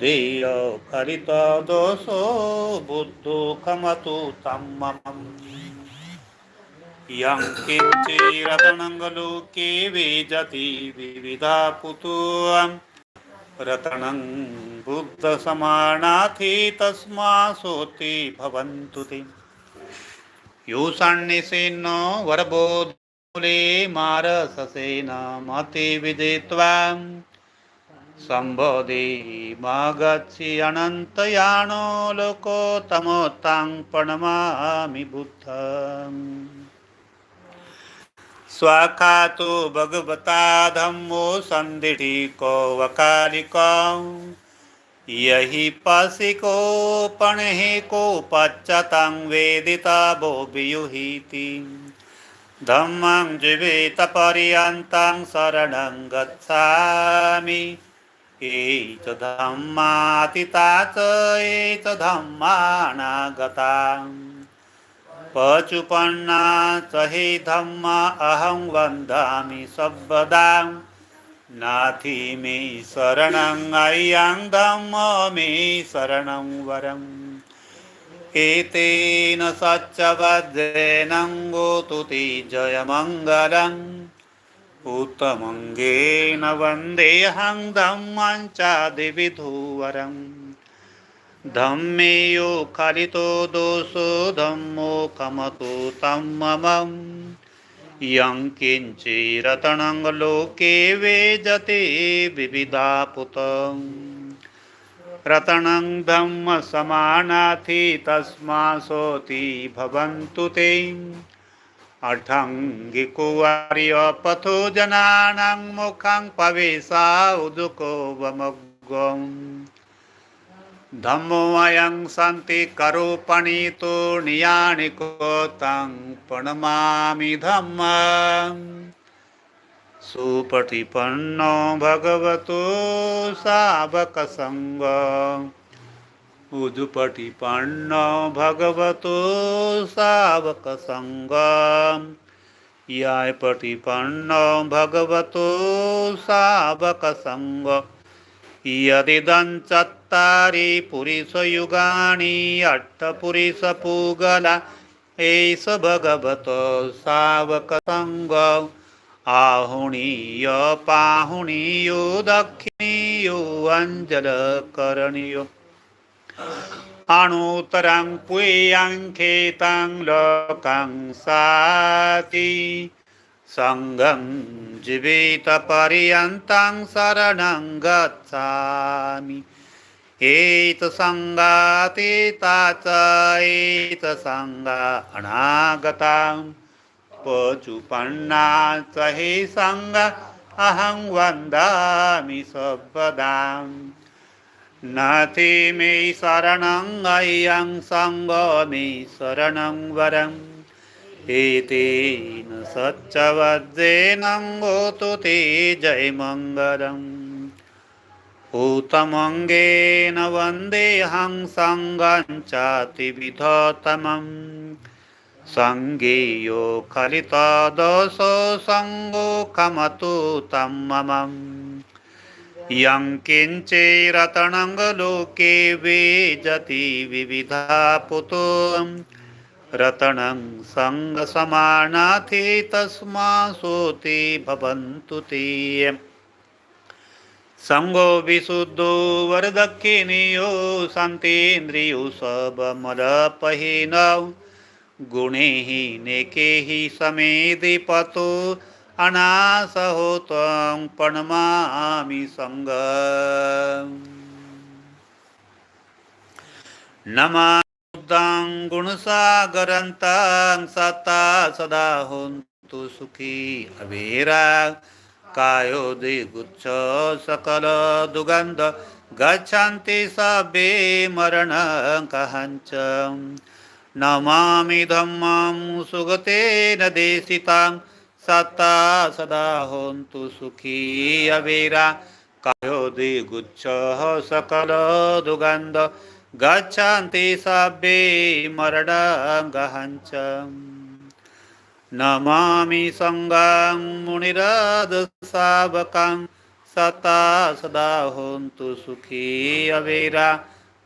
बुद्धेय फलित दोषो बुद्धो कमतु तम्मम्। यं किञ्चिरतनङ्गलोके वेजति विविधा पुतुम् रतनं बुद्धसमानाथि तस्मा सोति भवन्तु ते। योषाण्यसेन वरबोधूले मारससेन मति सम्बोधि मा गच्छि लोको लोकोत्तमोत्तां प्रणमामि बुद्धम्। स्वाखातो भगवता धम्मो सन्धिको वकालिका यहि पसिको पणहि को पच्चतं वेदिता वो वियुहीति। धम्मं जीवितपर्यन्तं शरणं गच्छामि। एच धम्मातिता च एच धम्मानागता पचुपन्ना च हि धम्मा अहं वन्दामि सर्वदा नाथि मे शरणं अय्यां धम्म मे शरणं वरम् एतेन सच्चवज्रेण गोतु ते जयमङ्गलम् उत्तमङ्गेन वन्देऽहं धम्मं चादिविधुवरम् धम्मेयो खलितो दोषो धम्मो कमतो तं ममम् यं किञ्चिरतणं लोके वेजते विविधापुतम् रतनं धम्मसमानाथि तस्मा सोति भवन्तु ते अठङ्गिको वार्यपथो जनानां मुखं पवेशा उदुको वमग्गम् धम्मोऽयं सन्ति करूपणितो नियाणिको तं प्रणमामि धम्म सुपटिपन्नो भगवतो सावकसङ्ग उजुपटिपन्नो भगवतो सावकसङ्ग यायपटिपन्नो भगवतो सावकसङ्ग यदिदं चत्तारि पुरुषयुगानि अट्टपुरुषपूगला एष भगवतो सावकसङ्ग आहुणीय पाहुणीयो दक्षिणीयो अञ्जलकरणीयो अणुतरं पुयं खेतं लोकं साति सङ्गं जीवितपर्यन्तं शरणं गच्छामि। एतसङ्गातीता च एतसङ्गा अनागतां पचुपन्ना च हि सङ्ग अहं वन्दामि सर्वदाम् நாதி மெய் சரணங் ஐயங் சங்கமே சரணங் வரம் ஏதேன சச்சவத்தேனங்கோது தே ஜெயமங்கலம் ஊத்தமங்கேன வந்தேஹங் சங்கம் சாதி விதோத்தமம் சங்கேயோ கலிதா தோசோ சங்கோ கமது தம் மமம் यं लोके वेजति विविधा पुतो रतनं सङ्गसमानाथि तस्मासोति भवन्तु ते। सङ्गो विशुद्धो वरदक्षिणीयो सन्तेन्द्रियो सबमलपहीनौ। गुणैः नेकैः समेधिपतो। अनासहो त्वं प्रणमामि सङ्ग। नमां गुणसागरंतां सता सदा होन्तु सुखी अभेरा। कायो दिगुच्छ सकल दुगन्ध गच्छन्ति सबे मरण कहञ्च। नमामि धम्मं सुगतेन देशितां सत्ता सदा होन्तु सुखी अवेरा। कायोदिगुच्छः सकल दुगन्ध। गच्छन्ति सभ्ये मरणं गहञ्च नमामि सङ्गं मुनिरदसावकं सता सदा होन्तु सुखी अवेरा।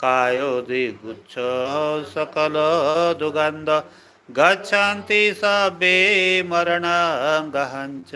कायोदिगुच्छ सकल दुगन्ध। गच्छन्ति सबे मरणं गहञ्च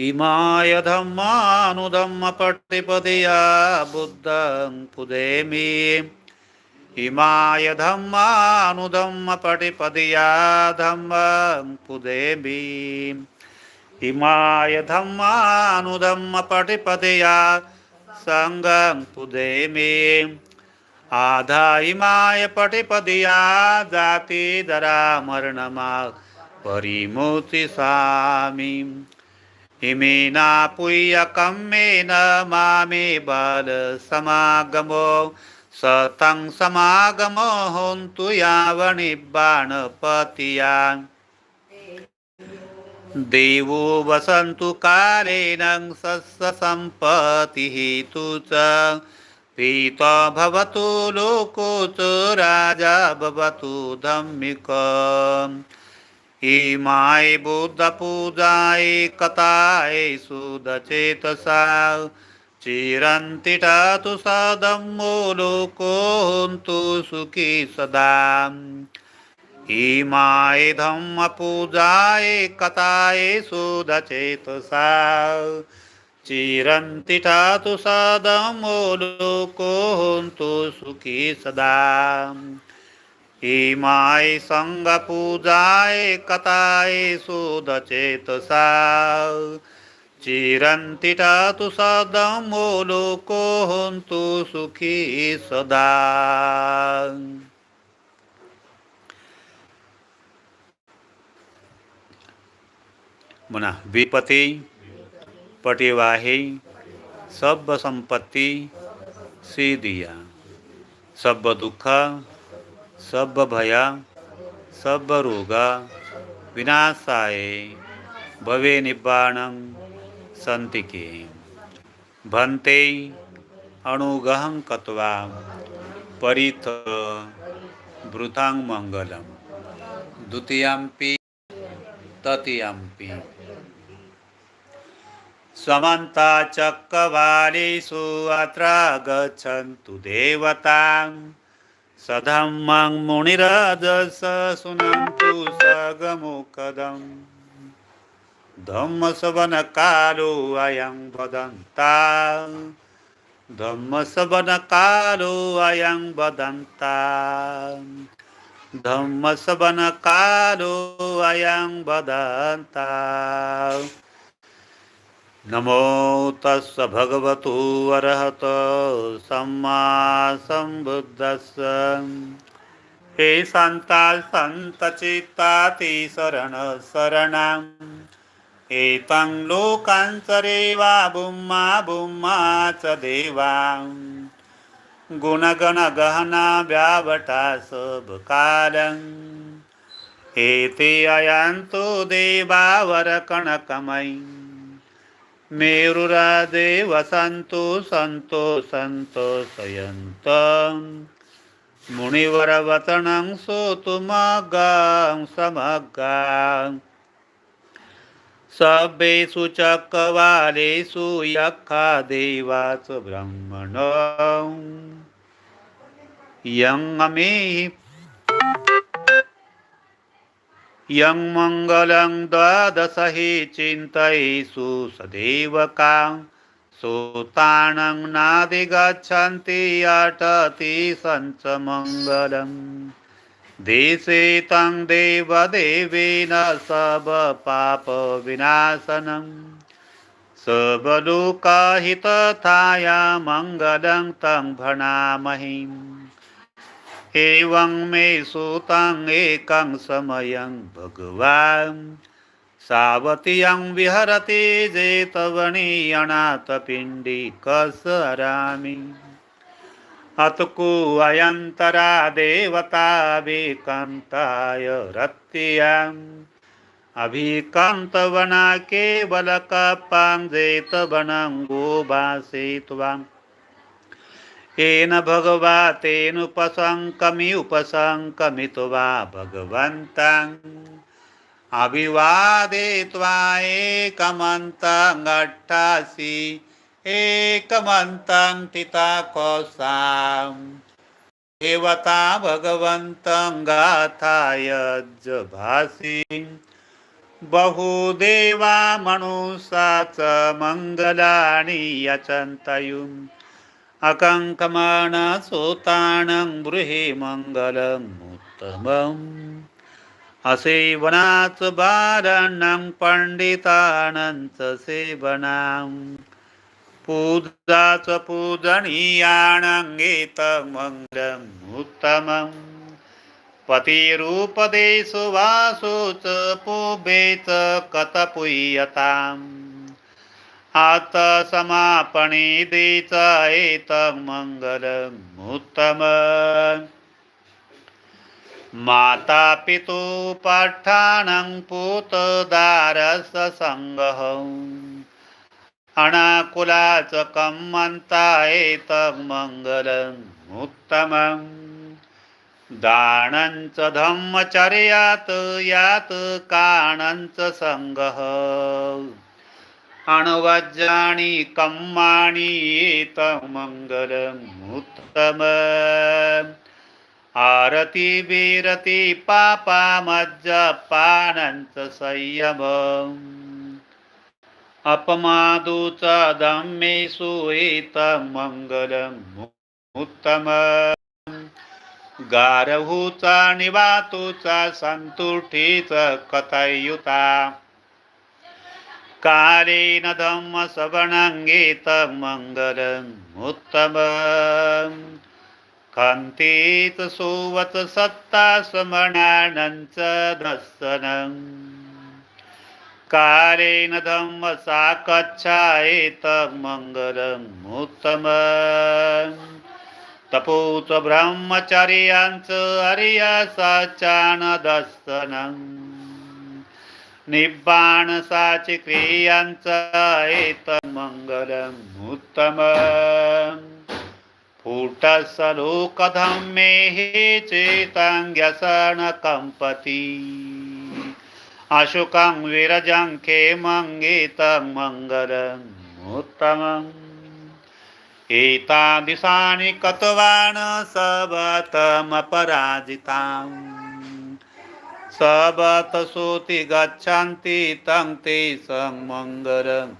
इमाय धम्मानुधम्मपटिपदया बुद्धं पुदेमि। इमाय धम्मानुधम्मपटिपदया धम्मं पुदेमि। इमाय धम्मानुधम्मपटिपदया सङ्गं पुदेमि। आधा इमाय जाती जातिदरा मरणमा परिमुति सामीम् इमेना पुय्यकम्मेन मामे बालसमागमो सतं समागमो होन्तु यावनिब्बाणपतिया देवो वसन्तु कालेन सस्सम्पतिः तु च पीतो भवतु लोको राजा भवतु धम्मिक। इमाय बुद्धपूजाय कथाय सुदचेतसा चिरन्तिटातु सदम्मो लोको होन्तु सुखी सदा। इमाय धम्मपूजाय कथाय सुदचेतसा चिरन्तिटातु सदम्मो लोको होन्तु सुखी सदा। इमाय सङ्गपूजाय कथाय सुदचेतसा। चिरन्तिटातु सदमो लोको होन्तु सुखी सदा। म्हणा विपती पटिवाही सब संपत्ति सीधिया। सब दुख सब भया सब रोग विनाशाय भवे निब्बाण संति के भन्ते अणुगहं कत्वा परित वृथां मंगलम द्वितीयम्पि तृतीयम्पि समन्ता चक्रवालेषु अत्र गच्छन्तु देवताम् सधम्मं मुनिराजस सुनन्तु सगमुखदम् धम्मसवनकालो अयं वदन्ता धम्मसवनकालो अयं वदन्ता धम्मसवनकालो अयं वदन्ता नमो तस्स भगवतो अरहत सम्मा संबुद्धस्स हे संता सन्तचित्ताति शरण शरणाम्। एतं लोकान्तरेवा बुम्मा बुम्मा च देवा गुणगणगहना व्यावटा सबकालम् एते अयान्तो देवावरकणकमयी मेरुरादे संतो सन्तो सन्तोषयन्त मुनिवरवचनं श्रोतुमगां समगां। सभेषु चक्रवालेषु यक्खा देवाच ब्रह्मण। यं मे यं मङ्गलं द्वादशहि चिन्तयेषु सदेवकां। सोताणं नादिगच्छन्ति अटति सञ्चमङ्गलम् देशे तं देवदेवेन सबपापविनाशनम् सबलोकहितथाया मङ्गलं तं भणामहिम् एवं मे सुतां एकं समयं भगवान्। सावतीयं विहरति जेतवणीयणातपिण्डिकसरामि अतकुवयन्तरा अतकु अयन्तरा रत्याम्। अभिकन्तवना केवलकपां जेतवनं गोभासित्वाम् येन भगवा तेनुपसङ्कमि उपसङ्कमितो वा भगवन्तां। अभिवादे त्वा एकमन्तं अट्ठासि एकमन्तं तिता कोसां देवता भगवन्तं गाथाय भासी बहुदेवा मनुसाच मङ्गलानि यचन्तयुम्। अकङ्कमानसोतानं गृहे मङ्गलम् उत्तमम्। असे वनाच बाराणां पण्डितानञ्च सेवनां पूजाच पूजनीयाणंगेत मङ्गलम् उत्तमम्। च पूबे च कतपुय्यताम् आत समापणे देच एत मङ्गलम् उत्तमम् माता पितु पठाणं पूतदारस सङ्गः अनाकुलाच कम्मन्ता एत मङ्गलम् उत्तमम् दानञ्च धम्मचर्यात् यात् काणञ्च सङ्गः अणुवज्राणि कम्माणि एतमङ्गलमुत्तम मङ्गलम् उत्तमम् आरती बिरती पापा मज्जपानंच संयम अपमादूचा दम्मेषु एत मंगलम् उत्तम गारहूचा निवातूचा संतुठीच कथयुता कालेन धम्म सबणंगेत मंगलम् उत्तम। खन्तीत सुवत सत्ता समणानंच दर्शनम् कालेन धम्म साकच्छायेत मङ्गलम् उत्तमम् तपोच ब्रह्मचर्यांच अर्यसाचान दर्शनम् निब्बाणसाची क्रियांच एत मङ्गलम् उत्तमम् फुटसलोकधम्मे हे चेताङ्ग्यसन कम्पति अशुकं विरजं खेमङ्गीतं मङ्गलम् उत्तमम् एतादृशानि कतवान् सवतमपराजिताम् सबतसोति गच्छन्ति तं ते समङ्गलम्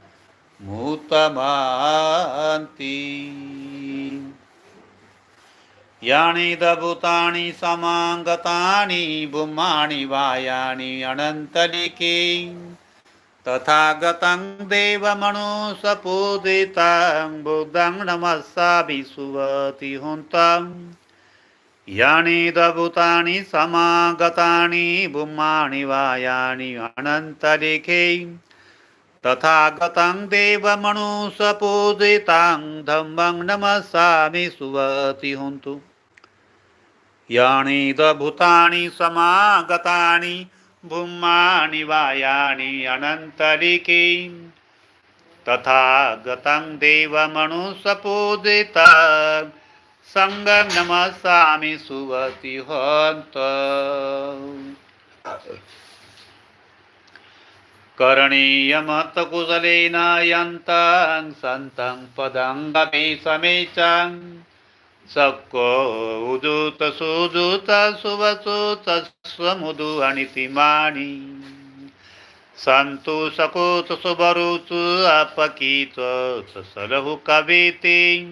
मूतमान्ति। यानि दभूतानि समाङ्गतानि भूमाणि वायानि अनन्तलिके। तथा गतं देवमनुसपूजितं बुद्धं नमस्साभिसुवति हुन्तम् यानि दभूतानि समागतानि भूमाणि वायानि अनन्तलिके तथा गतं देवमनुसपूजितां धम्मं नमसामि सुवति हुन्तु यानि दभूतानि समागतानि भूमानि वायानि अनन्तलिके तथा गतं देवमनुसपूजित ಸಂಗ ನಮಸ್ಸಾಮಿ ಸುವತಿ ಹೊಂತ. ಕರಣೀಯಮ ತಕುಸಲೇನಾಯಂತಂ ಸಂತಂ ಪದಂಗಮೇ ಸಮೇಚಂ. ಸಕ್ಕೋ ಉದೂತ ಸುದೂತ ಸುವಸೂತ ಸ್ವಮುದು ಅಣಿತಿ ಮಾಣಿ. ಸಂತು ಸಕೋತ ಸುಬರುತು ಅಪಕೀತ ಸಲಹು ಕವಿತಿ.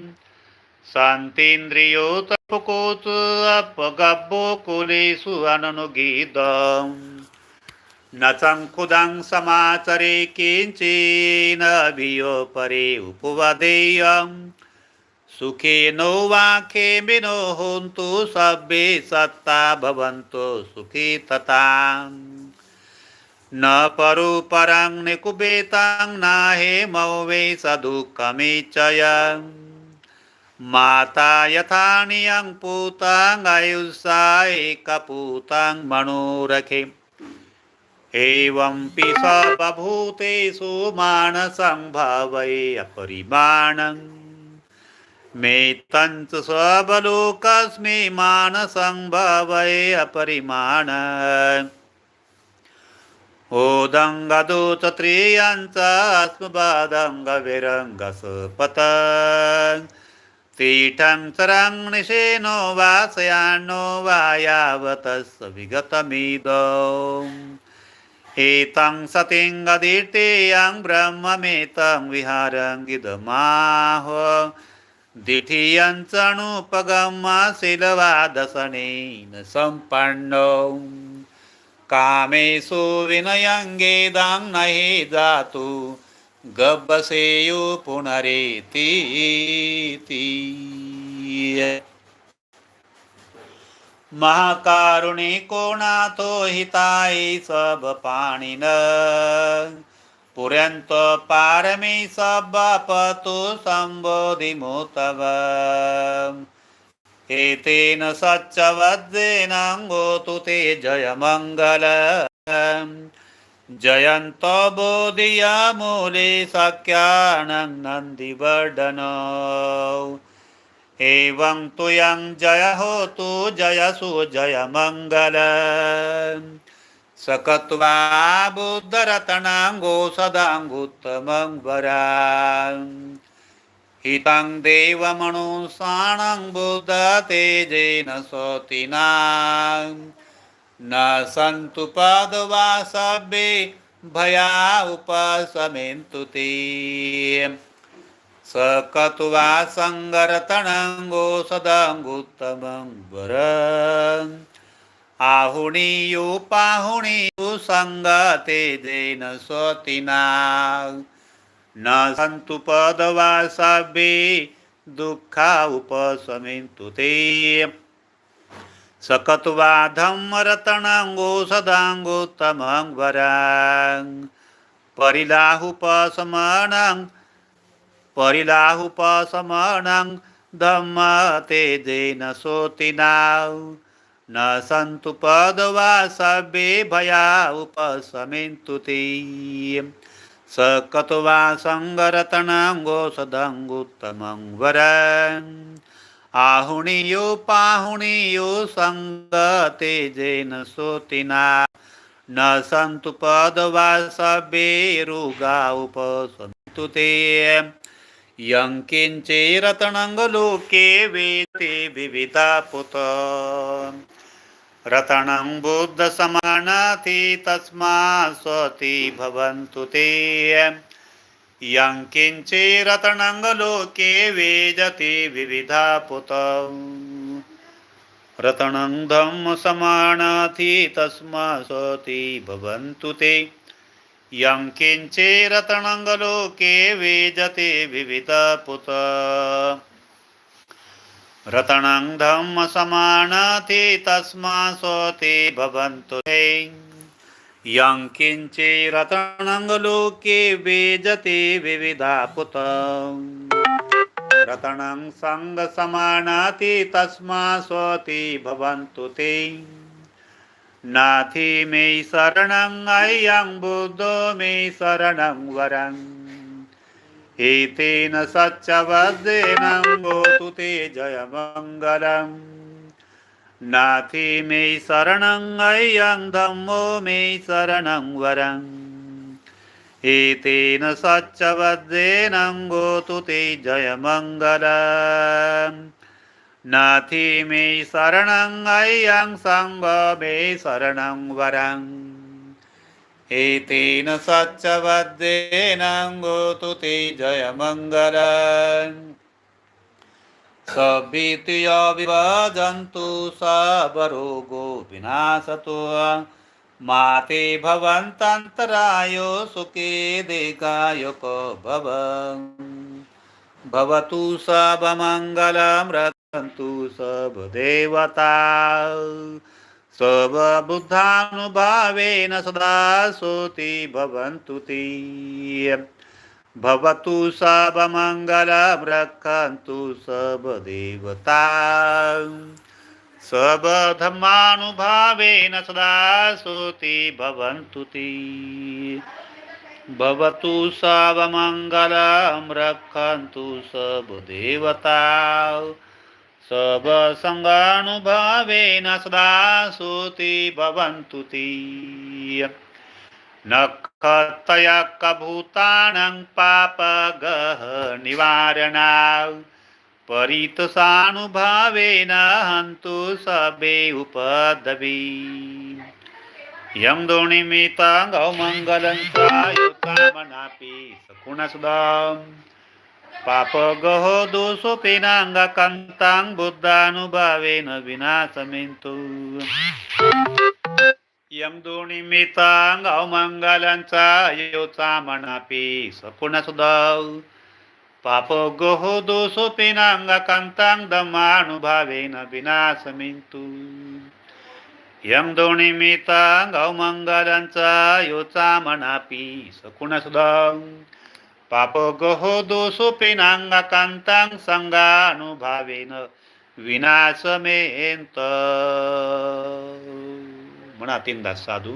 शान्तीन्द्रियोत फुकोत अपगब्बो कुलेषु अननुगीतम् न चङ्कुदं समाचरे किञ्चिन भियोपरे उपवदेयं। सुखेनो वाखे विनो होन्तु सभ्ये सत्ता भवन्तु सुखी तथा न परो परं निकुबेतं न हे मौवे सदुःखमेचय माता यथानियं पूतां आयुषा एकपूतां मनोरखे एवंपि स बभूतेषु मानसं भावये अपरिमाणम् मे तञ्च स्वबलोकस्मि मानसं भावये अपरिमाण ओदंगदूत त्रियांचा अस्मबादंग विरंग तीठं चरं निशेनो वासयानो वायावतस् विगतमिदम् एतं गदीर्तेयं ब्रह्ममेतं विहारङ्गिदमाह दिठियं चणुपगमशीलवादसनेन सम्पन्नौ। कामेषु विनयङ्गेदां हि जातु। ගබ්බසේයෝ පුනරේතිතිය මහාකාරුණිකෝ නාතෝ හිතායි සබපාණින. පුරන්ත පාරමී සබ්බපතු සම්බෝධිමුතව. ඒතේන සච්චවද්දේනං හෝතු තේ ජයමංගල जयन्त बोधियामूले सख्यानं नन्दिवर्धनौ एवं तुयं जय होतु जयसु जयमङ्गल सकत्वा बुद्धरतनाङ्गोषदाङ्गुत्तमं वरा। हितं देवमणुषाणं बुद्ध तेजेन सोतिना न सन्तु भया उपशमेन्तु ते। सकत्वा सङ्गरतणङ्गो सदाङ्गुत्तमं वर। आहुणीयो पाहुणीयो सङ्गते जेन स्वतिना न सन्तु पदवासभ्ये दुःखा उपशमिन्तु ते। सकत्वा धम्मरतणाङ्गो सदाङ्गोत्तमं वराङ्। परिलाहुपशमणं परिलाहुपशमनं धम्म तेजेन सोतिना न सन्तु पदवा पदवासभ्ये भया उपशमिन्तु ते सकत्वा सङ्गरतणाङ्गो वराङ्। वरम् आहुणीयो पाहुणीयो सङ्गते जेन सोतिना न सन्तु पदवासभ्ये रुगा उपसन्तु ते यं किञ्चिरतणङ्गलोके वेते विविधा पुत रतणं बुद्धसमानाति तस्मा स्वति भवन्तु ते यं किञ्चिरतणङ्गलोके वेजति विविधा पुत. रतणं धम्मसमानाति तस्मासोति भवन्तु ते. यं किञ्चिरतणङ्गलोके वेजते विविधा पुत. रतणं धम्मसमानाति तस्मा भवन्तु ते. यं किञ्चिरतणङ्गलोके वेजते विविधा पुत रतणं सङ्गसमानाति तस्मा स्वति भवन्तु ते नाथि मे शरणं अयं बुद्धो मे शरणं वरम् एतेन सच्चवद्येन गोतु ते जयमङ्गलम् नाथि मे शरणं अयं धम्मो मे शरणं वरम् एतेन सच्चवद्येन गोतु ते जयमङ्गलम् नाथि मे शरणं अयं सङ्ग मे शरणं वरम् एतेन सच्चवद्येन गोतु ते जयमङ्गल। सभीत्य विभजन्तु सबरोगो विनाशतो माते भवन्तन्तरायो सुखे देकाय भव। भवतु सबमङ्गलं रक्षन्तु सबदेवता स्वबुद्धानुभावेन सदा सोति भवन्तु ते। भवतु सबमङ्गलं रक्षन्तु सबदेवता सबधर्मानुभावेन सदा सोति भवन्तु ते। भवतु सर्वमङ्गलं रक्षन्तु सर्वदेवता। सर्वसङ्गानुभावेन सदा सोति भवन्तु ते। नखतयकभूतानं पापगः निवारणा परितसानुभावेन हन्तु सबे उपदवी। यं दोणिमितं गौमङ्गलं युतामनापि सकुणसुदाम् पापगहो दोषोपेनाङ्गकन्तां बुद्धानुभावेन विनाशमिन्तु। यं सकुण गौमङ्गलं पाप योचामणापि सकुणसुदौ पिनांग कांतांग दमानुभावेन विनाशमिन्तु यं सकुण गौमङ्गलं पाप योचामणापि सकुणसुदौ पापगहो दोषोपेनाङ्गकान्तां संगानुभावेन विनाशमेंत મણાતીન દાસ સાધુ